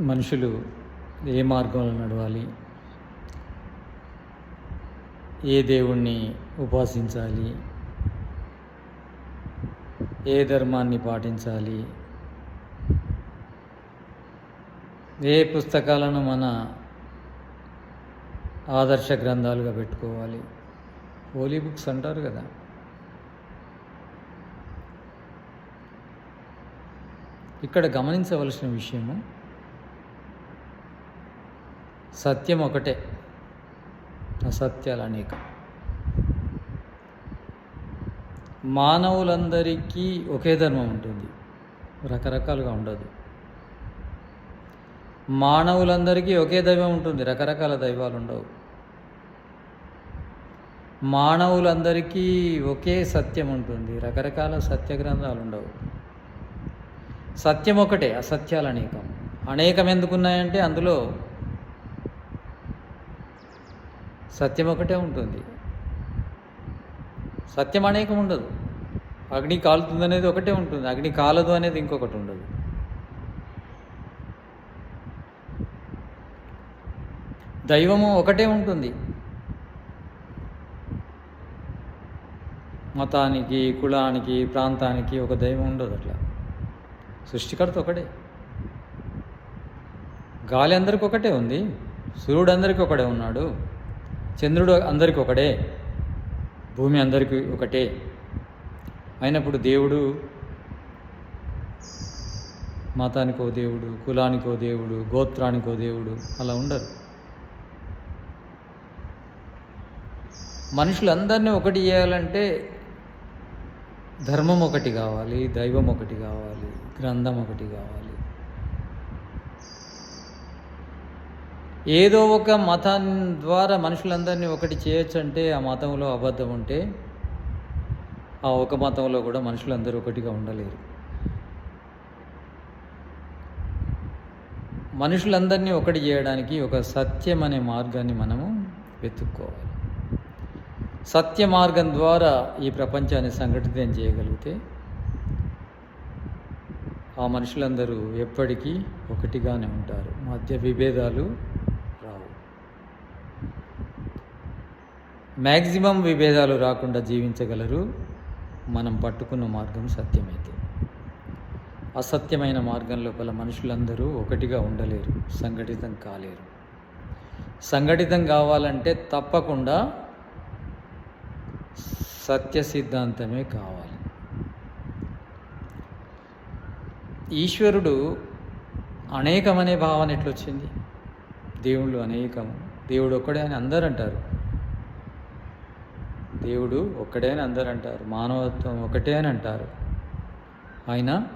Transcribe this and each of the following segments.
మనుషులు ఏ మార్గంలో నడవాలి? ఏ దేవుణ్ణి ఉపాసించాలి? ఏ ధర్మాన్ని పాటించాలి? ఏ పుస్తకాలను మన ఆదర్శ గ్రంథాలుగా పెట్టుకోవాలి? హోలీ బుక్స్ అంటారు కదా. ఇక్కడ గమనించవలసిన విషయము సత్యం ఒకటే. అసత్యాలు అనేక. మానవులందరికీ ఒకే ధర్మం ఉంటుంది. రకరకాలుగా ఉండదు. మానవులందరికీ ఒకే దైవం ఉంటుంది. రకరకాల దైవాలు ఉండవు. మానవులందరికీ ఒకే సత్యం ఉంటుంది. రకరకాల సత్య గ్రంథాలు ఉండవు. సత్యం ఒకటే. అసత్యాలు అనేకం. అనేకం ఎందుకున్నాయంటే అందులో సత్యం ఒకటే ఉంటుంది. సత్యం అనేకం ఉండదు. అగ్ని కాలుతుంది అనేది ఒకటే ఉంటుంది. అగ్ని కాలదు అనేది ఇంకొకటి ఉండదు. దైవము ఒకటే ఉంటుంది. మతానికి కులానికి ప్రాంతానికి ఒక దైవం ఉండదు అట్లా. సృష్టికర్త ఒకటే గాలి అందరికి ఒకటే ఉంది. సూర్యుడు అందరికీ ఒకడే ఉన్నాడు. చంద్రుడు అందరికి ఒకడే భూమి అందరికీ ఒకటే. అయినప్పుడు దేవుడు మతానికో దేవుడు కులానికో దేవుడు గోత్రానికో దేవుడు అలా ఉండరు. మనుషులందరినీ ఒకటి చేయాలంటే ధర్మం ఒకటి కావాలి దైవం ఒకటి కావాలి గ్రంథం ఒకటి కావాలి. ఏదో ఒక మతం ద్వారా మనుషులందరినీ ఒకటి చేయొచ్చు అంటే ఆ మతంలో అబద్ధం ఉంటే ఆ ఒక మతంలో కూడా మనుషులందరూ ఒకటిగా ఉండలేరు. మనుషులందరినీ ఒకటి చేయడానికి ఒక సత్యం అనే మార్గాన్ని మనము వెతుక్కోవాలి. సత్య మార్గం ద్వారా ఈ ప్రపంచాన్ని సంఘటితం చేయగలిగితే ఆ మనుషులందరూ ఎప్పటికీ ఒకటిగానే ఉంటారు. మధ్య విభేదాలు మ్యాక్సిమం విభేదాలు రాకుండా జీవించగలరు. మనం పట్టుకున్న మార్గం సత్యమైతే. అసత్యమైన మార్గం లోపల మనుషులందరూ ఒకటిగా ఉండలేరు సంఘటితం కాలేరు. సంఘటితం కావాలంటే తప్పకుండా సత్య సిద్ధాంతమే కావాలి. ఈశ్వరుడు అనేకమనే భావన ఎట్లొచ్చింది? దేవుళ్ళు అనేకం దేవుడు ఒక్కడే అని అందరు అంటారు దేవుడు ఒక్కడే అని అందరు అంటారు మానవత్వం ఒకటే అని అంటారు. ఆయన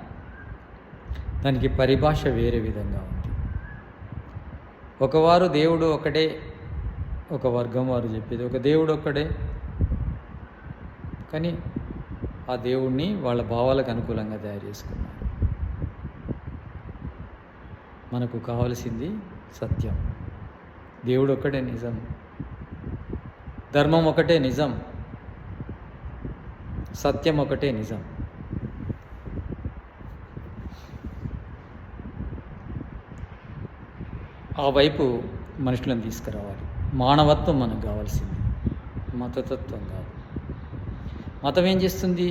దానికి పరిభాష వేరే విధంగా ఉంది. ఒకవారు దేవుడు ఒకటే ఒక వర్గం వారు చెప్పేది ఒక దేవుడు ఒక్కడే. కానీ ఆ దేవుణ్ణి వాళ్ళ భావాలకు అనుకూలంగా తయారు చేసుకున్నారు. మనకు కావలసింది సత్యం. దేవుడు ఒక్కటే నిజం. ధర్మం ఒకటే నిజం. సత్యం ఒకటే నిజం. ఆ వైపు మనుషులను తీసుకురావాలి. మానవత్వం మనకు కావాల్సింది. మతతత్వం కాదు. మతం ఏం చేస్తుంది?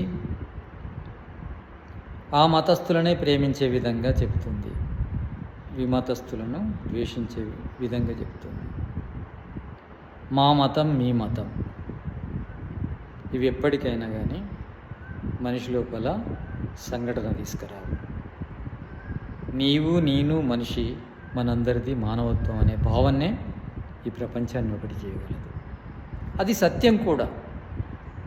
ఆ మతస్థులనే ప్రేమించే విధంగా చెబుతుంది విమతస్థులను ద్వేషించే విధంగా చెబుతుంది మా మతం మీ మతం. ఇవి ఎప్పటికైనా కానీ మనిషి లోపల సంఘటన తీసుకురావు. నీవు నేను మనిషి మనందరిది మానవత్వం అనే భావన్నే ఈ ప్రపంచాన్ని ఒకటి చేయగలదు. అది సత్యం కూడా.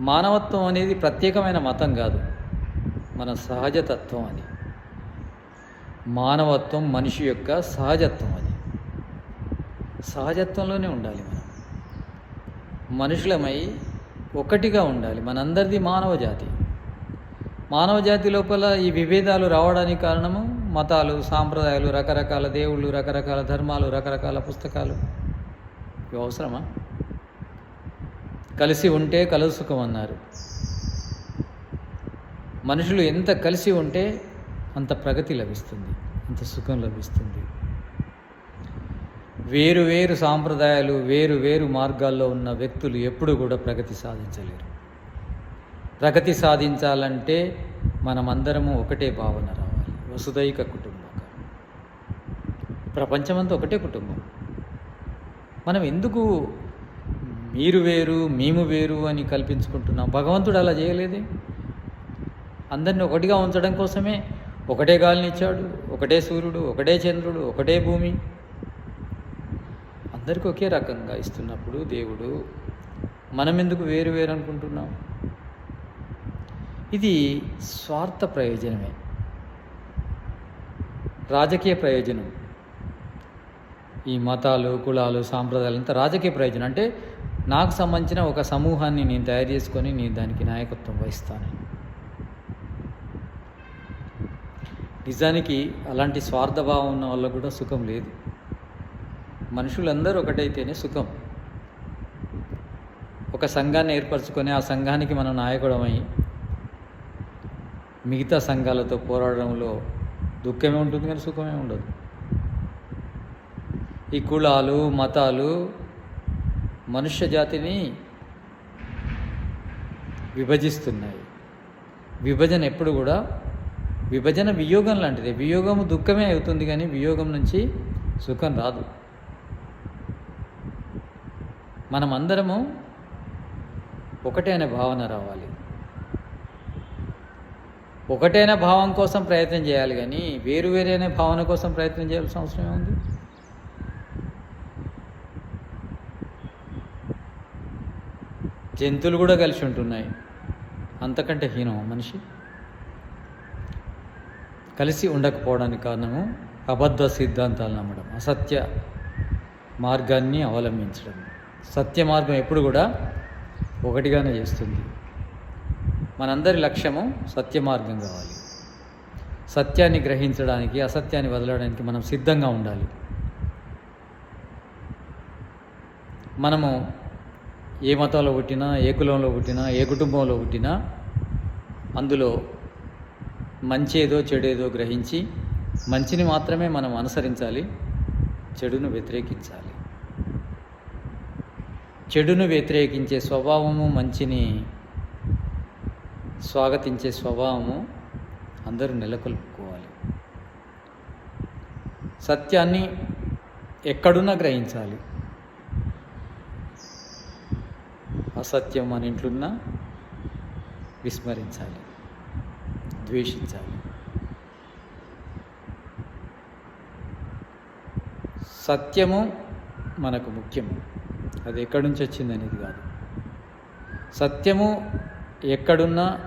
మానవత్వం అనేది ప్రత్యేకమైన మతం కాదు. మన సహజతత్వం అది. మానవత్వం మనిషి యొక్క సహజత్వం అది. సహజత్వంలోనే ఉండాలి మనం. మనుషులమై ఒకటిగా ఉండాలి. మనందరిది మానవ జాతి. మానవ జాతి లోపల ఈ విభేదాలు రావడానికి కారణము మతాలు సాంప్రదాయాలు రకరకాల దేవుళ్ళు రకరకాల ధర్మాలు రకరకాల పుస్తకాలు. ఇవి అవసరమా? కలిసి ఉంటే కలుసుకం అన్నారు. మనుషులు ఎంత కలిసి ఉంటే అంత ప్రగతి లభిస్తుంది అంత సుఖం లభిస్తుంది. వేరు వేరు సాంప్రదాయాలు వేరు వేరు మార్గాల్లో ఉన్న వ్యక్తులు ఎప్పుడు కూడా ప్రగతి సాధించలేరు. ప్రగతి సాధించాలంటే మనమందరము ఒకటే భావన రావాలి. వసుదైక కుటుంబం. ప్రపంచమంతా ఒకటే కుటుంబం. మనం ఎందుకు మీరు వేరు మేము వేరు అని కల్పించుకుంటున్నాం? భగవంతుడు అలా చేయలేదే? అందరిని ఒకటిగా ఉంచడం కోసమే ఒకటే గాలినిచ్చాడు ఒకటే సూర్యుడు ఒకటే చంద్రుడు ఒకటే భూమి. అందరికీ ఒకే రకంగా ఇస్తున్నప్పుడు దేవుడు మనం ఎందుకు వేరు వేరు అనుకుంటున్నాం? ఇది స్వార్థ ప్రయోజనమే. రాజకీయ ప్రయోజనం. ఈ మతాలు కులాలు సాంప్రదాయాలు అంతా రాజకీయ ప్రయోజనం. అంటే నాకు సంబంధించిన ఒక సమూహాన్ని నేను తయారు చేసుకొని నేను దానికి నాయకత్వం వహిస్తాను. నిజానికి అలాంటి స్వార్థభావం ఉన్న వాళ్ళకు కూడా సుఖం లేదు. మనుషులందరూ ఒకటైతేనే సుఖం. ఒక సంఘాన్ని ఏర్పరచుకొని ఆ సంఘానికి మనం నాయకుడమై మిగతా సంఘాలతో పోరాడడంలో దుఃఖమే ఉంటుంది కానీ సుఖమే ఉండదు. ఈ కులాలు మతాలు మనుష్య జాతిని విభజిస్తున్నాయి. విభజన ఎప్పుడు కూడా విభజన వియోగం లాంటిది. వియోగము దుఃఖమే అవుతుంది కానీ వియోగం నుంచి సుఖం రాదు. మనమందరము ఒకటే అనే భావన రావాలి. ఒకటైన భావం కోసం ప్రయత్నం చేయాలి కానీ వేరు వేరైన భావన కోసం ప్రయత్నం చేయాల్సిన అవసరం ఏముంది? జంతువులు కూడా కలిసి ఉంటున్నాయి. అంతకంటే హీనం మనిషి? కలిసి ఉండకపోవడానికి కారణము అబద్ధ సిద్ధాంతాలు నమ్మడం అసత్య మార్గాన్ని అవలంబించడం. సత్య మార్గం ఎప్పుడు కూడా ఒకటిగానే చేస్తుంది. మనందరి లక్ష్యము సత్య మార్గం కావాలి. సత్యాన్ని గ్రహించడానికి అసత్యాన్ని వదలడానికి మనం సిద్ధంగా ఉండాలి. మనము ఏ మతంలో పుట్టినా ఏ కులంలో పుట్టినా ఏ కుటుంబంలో పుట్టినా అందులో మంచేదో చెడేదో గ్రహించి మంచిని మాత్రమే మనం అనుసరించాలి. చెడును వ్యతిరేకించాలి. చెడును వ్యతిరేకించే స్వభావము మంచిని స్వాగతించే స్వభావము అందరూ నెలకొల్పుకోవాలి. సత్యాన్ని ఎక్కడున్నా గ్రహించాలి. అసత్యం మన ఇంట్లున్నా విస్మరించాలి ద్వేషించాలి. సత్యము మనకు ముఖ్యము. అది ఎక్కడి నుంచి వచ్చింది అనేది కాదు. సత్యము ఎక్కడున్నా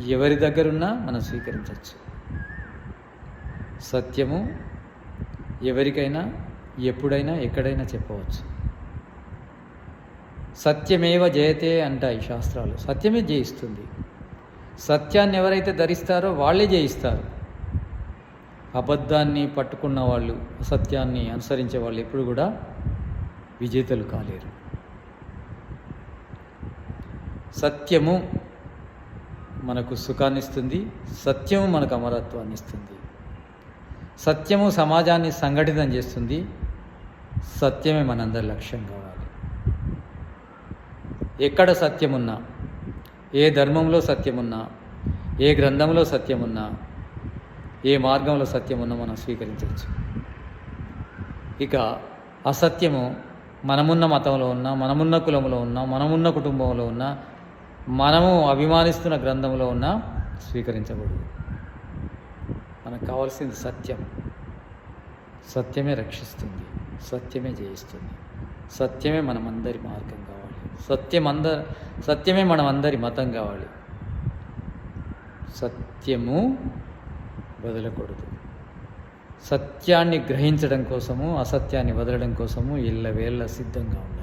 ఎవరి దగ్గరున్నా మనం స్వీకరించవచ్చు. సత్యము ఎవరికైనా ఎప్పుడైనా ఎక్కడైనా చెప్పవచ్చు. సత్యమేవ జయతే అంటాయి శాస్త్రాలు. సత్యమే జయిస్తుంది. సత్యాన్ని ఎవరైతే ధరిస్తారో వాళ్ళే జయిస్తారు. అబద్ధాన్ని పట్టుకున్న వాళ్ళు అసత్యాన్ని అనుసరించే వాళ్ళు ఎప్పుడు కూడా విజేతలు కాలేరు. సత్యము మనకు సుఖాన్ని ఇస్తుంది సత్యము మనకు అమరత్వాన్ని ఇస్తుంది సత్యము సమాజాన్ని సంఘటితం చేస్తుంది సత్యమే మనందరి లక్ష్యం కావాలి. ఎక్కడ సత్యమున్నా ఏ ధర్మంలో సత్యమున్నా ఏ గ్రంథంలో సత్యమున్నా ఏ మార్గంలో సత్యమున్నా మనం స్వీకరించవచ్చు. ఇక అసత్యము మనమున్న మతంలో ఉన్నా మనమున్న కులంలో ఉన్నా మనమున్న కుటుంబంలో ఉన్నా మనము అభిమానిస్తున్న గ్రంథంలో ఉన్నా స్వీకరించకూడదు మనకు కావాల్సింది సత్యం. సత్యమే రక్షిస్తుంది. సత్యమే జయిస్తుంది. సత్యమే మనమందరి మార్గం కావాలి. సత్యం అంద సత్యమే మనమందరి మతం కావాలి. సత్యము వదలకూడదు. సత్యాన్ని గ్రహించడం కోసము అసత్యాన్ని వదలడం కోసము ఇళ్ళ వేళ్ళ సిద్ధంగా ఉండాలి.